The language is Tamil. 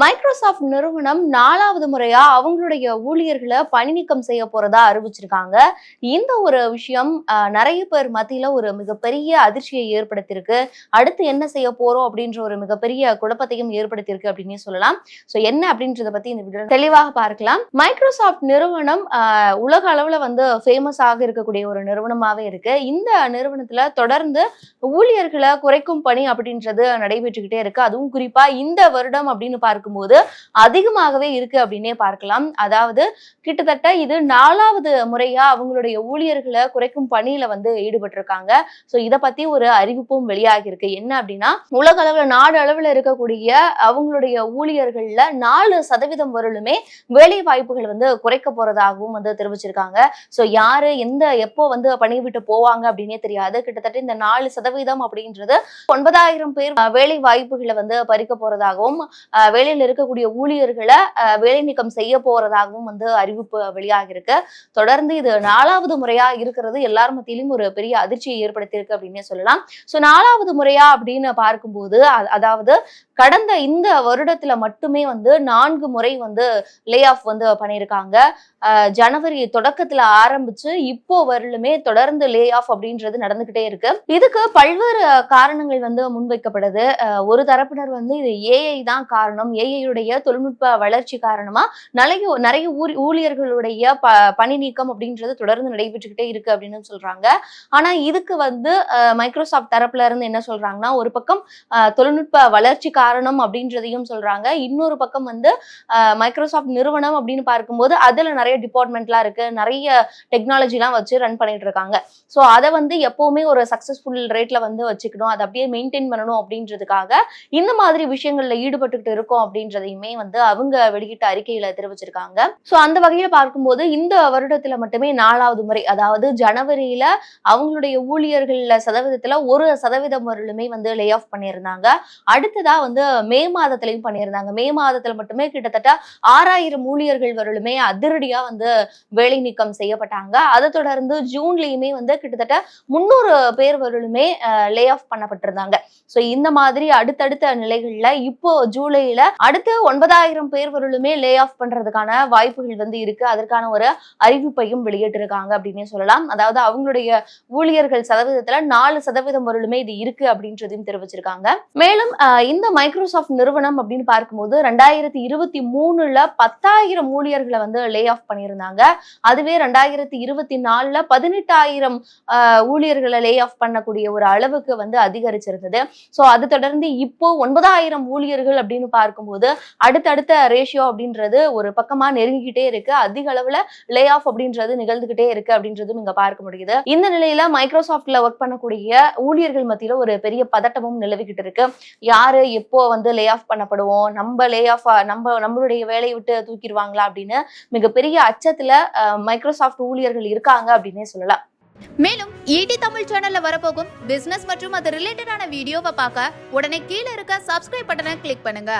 மைக்ரோசாஃப்ட் நிறுவனம் நாலாவது முறையா அவங்களுடைய ஊழியர்களை பணி நீக்கம் செய்ய போறதா அறிவிச்சிருக்காங்க. இந்த ஒரு விஷயம் நிறைய பேர் மத்தியில ஒரு மிகப்பெரிய அதிர்ச்சியை ஏற்படுத்தியிருக்கு. அடுத்து என்ன செய்ய போறோம் அப்படின்ற ஒரு மிகப்பெரிய குழப்பத்தையும் ஏற்படுத்தியிருக்கு அப்படின்னே சொல்லலாம். ஸோ என்ன அப்படின்றத பத்தி இந்த வீடியோ தெளிவாக பார்க்கலாம். மைக்ரோசாஃப்ட் நிறுவனம் உலக அளவுல வந்து ஃபேமஸ் ஆக இருக்கக்கூடிய ஒரு நிறுவனமாவே இருக்கு. இந்த நிறுவனத்துல தொடர்ந்து ஊழியர்களை குறைக்கும் பணி அப்படின்றது நடைபெற்றுக்கிட்டே இருக்கு. அதுவும் குறிப்பா இந்த வருடம் அப்படின்னு பார்க்கும்போது அதிகமாகவே இருக்கு அப்படின்னே பார்க்கலாம். அதாவது கிட்டத்தட்ட இது நாலாவது முறையா அவங்களுடைய ஊழியர்களை குறைக்கும் பணியில வந்து ஈடுபட்டிருக்காங்க. ஸோ இதை பத்தி ஒரு அறிவிப்பும் வெளியாகி இருக்கு என்ன அப்படின்னா உலக அளவுல நாடு அளவுல இருக்கக்கூடிய அவங்களுடைய ஊழியர்கள்ல நாலு சதவீதம் வரலுமே வேலை வாய்ப்புகள் வந்து குறைக்க போறதாகவும் வந்து தெரிவிச்சிருக்காங்க. ஸோ யாரு எந்த எப்போ வந்து பணி விட்டு போவாங்க அப்படின்னே தெரியாது. கிட்டத்தட்ட இந்த நாலு சதவீதம் அப்படின்றது ஒன்பதாயிரம் பேர் வேலை வாய்ப்புகளை வந்து பறிக்க போறதாகவும் வேலையில் துறையில் இருக்கக்கூடிய ஊழியர்களை வேலை நீக்கம் செய்ய போறதாகவும் வந்து அறிவிப்பு வெளியாகிருக்கு தொடர்ந்து இது நாலாவது முறையா இருக்கிறது. எல்லார் மத்தியிலும் ஒரு பெரிய அதிர்ச்சியை ஏற்படுத்தியிருக்கு அப்படின்னே சொல்லலாம். ஸோ நாலாவது முறையா அப்படின்னு பார்க்கும்போது அதாவது கடந்த இந்த வருடத்துல மட்டுமே வந்து நான்கு முறை வந்து லே ஆஃப் வந்து பண்ணியிருக்காங்க. ஜனவரி தொடக்கத்துல ஆரம்பிச்சு இப்போ வரலுமே தொடர்ந்து லே ஆஃப் அப்படின்றது நடந்துகிட்டே இருக்கு. இதுக்கு பல்வேறு காரணங்கள் வந்து முன்வைக்கப்படுது ஒரு தரப்பினர் வந்து இது ஏஐ தான் காரணம். ஏஐயுடைய தொழில்நுட்ப வளர்ச்சி காரணமா நிறைய நிறைய ஊர் ஊழியர்களுடைய ப பணி நீக்கம் அப்படின்றது தொடர்ந்து நடைபெற்றுக்கிட்டே இருக்கு அப்படின்னு சொல்றாங்க. ஆனா இதுக்கு வந்து மைக்ரோசாஃப்ட் தரப்புல இருந்து என்ன சொல்றாங்கன்னா ஒரு பக்கம் தொழில்நுட்ப வளர்ச்சி காரணம் அப்படின்றதையும் சொல்றாங்க. இன்னொரு பக்கம் வந்து மைக்ரோசாஃப்ட் நிறுவனம் அப்படின்னு பார்க்கும்போது அதுல நிறைய டிபார்ட்மெண்ட்லாம் இருக்கு. நிறைய டெக்னாலஜிலாம் வச்சு ரன் பண்ணிட்டு இருக்காங்க ஸோ அதை வந்து எப்பவுமே ஒரு சக்சஸ்ஃபுல் ரேட்ல வந்து வச்சுக்கணும். அதை அப்படியே மெயின்டைன் பண்ணணும் அப்படின்றதுக்காக இந்த மாதிரி விஷயங்கள்ல ஈடுபட்டுக்கிட்டு இருக்கோம் அப்படின்றதையுமே வந்து அவங்க வெளியிட்ட அறிக்கையில தெரிவிச்சிருக்காங்க. ஸோ அந்த வகையில பார்க்கும்போது இந்த வருடத்துல மட்டுமே நாலாவது முறை அதாவது ஜனவரியில அவங்களுடைய ஊழியர்கள் சதவீதத்துல ஒரு சதவீதம் வரலுமே வந்து லே ஆஃப் பண்ணியிருந்தாங்க. அடுத்ததா வந்து மே மாதத்திலையும் பண்ணியிருந்தாங்க. மே மாதத்துல மட்டுமே கிட்டத்தட்ட ஆறாயிரம் ஊழியர்கள் வரலுமே அதிரடியா வந்து வேலை நீக்கம் செய்யப்பட்டாங்க. அதை தொடர்ந்து ஜூன்லயுமே வந்து கிட்டத்தட்ட முந்நூறு பேர் வரலுமே லே ஆஃப் பண்ணப்பட்டிருந்தாங்க. ஸோ இந்த மாதிரி அடுத்தடுத்த நிலைகள்ல இப்போ ஜூலைல அடுத்து ஒன்பதாயிரம் பேர் வரலுமே லே ஆஃப் பண்றதுக்கான வாய்ப்புகள் வந்து இருக்கு. அதற்கான ஒரு அறிவிப்பையும் வெளியிட்டிருக்காங்க அப்படின்னே சொல்லலாம். அதாவது அவங்களுடைய ஊழியர்கள் சதவீதத்துல நாலு சதவீதம் வரலுமே இது இருக்கு அப்படின்றதையும் தெரிவிச்சிருக்காங்க. மேலும் இந்த மைக்ரோசாஃப்ட் நிறுவனம் அப்படின்னு பார்க்கும்போது ரெண்டாயிரத்தி இருபத்தி மூணுல பத்தாயிரம் ஊழியர்களை வந்து லே ஆஃப் பண்ணியிருந்தாங்க. அதுவே ரெண்டாயிரத்தி இருபத்தி நாலுல பதினெட்டாயிரம் ஊழியர்களை லே ஆஃப் பண்ணக்கூடிய ஒரு அளவுக்கு வந்து அதிகரிச்சிருந்தது. ஸோ அது தொடர்ந்து இப்போ ஒன்பதாயிரம் ஊழியர்கள் அப்படின்னு பார்க்கும்போது போது அடுத்தடுத்த ரேஷியோ அப்படின்றது ஒரு பக்கமா நெருங்கிக்கிட்டே இருக்கு. அதிக அளவுல லே ஆஃப் அப்படின்றது நிகழ்ந்துகிட்டே இருக்கு அப்படின்றதும் இங்க பார்க்க முடியுது. இந்த நிலையில மைக்ரோசாஃப்ட்ல ஒர்க் பண்ணக்கூடிய ஊழியர்கள் மத்தியில ஒரு பெரிய பதட்டமும் நிலவிக்கிட்டு இருக்கு. யாரு எப்போ வந்து லே ஆஃப் பண்ணப்படுவோம்? நம்ம லே ஆஃப் நம்ம நம்மளுடைய வேலையை விட்டு தூக்கிடுவாங்களா அப்படின்னு மிகப்பெரிய அச்சத்துல மைக்ரோசாஃப்ட் ஊழியர்கள் இருக்காங்க அப்படின்னே சொல்லலாம். மேலும் ஈடி தமிழ் சேனல்ல வரப்போகும் பிசினஸ் மற்றும் அது ரிலேட்டடான வீடியோவை பார்க்க உடனே கீழே இருக்க சப்ஸ்கிரைப் பட்டனை கிளிக் பண்ணுங்க.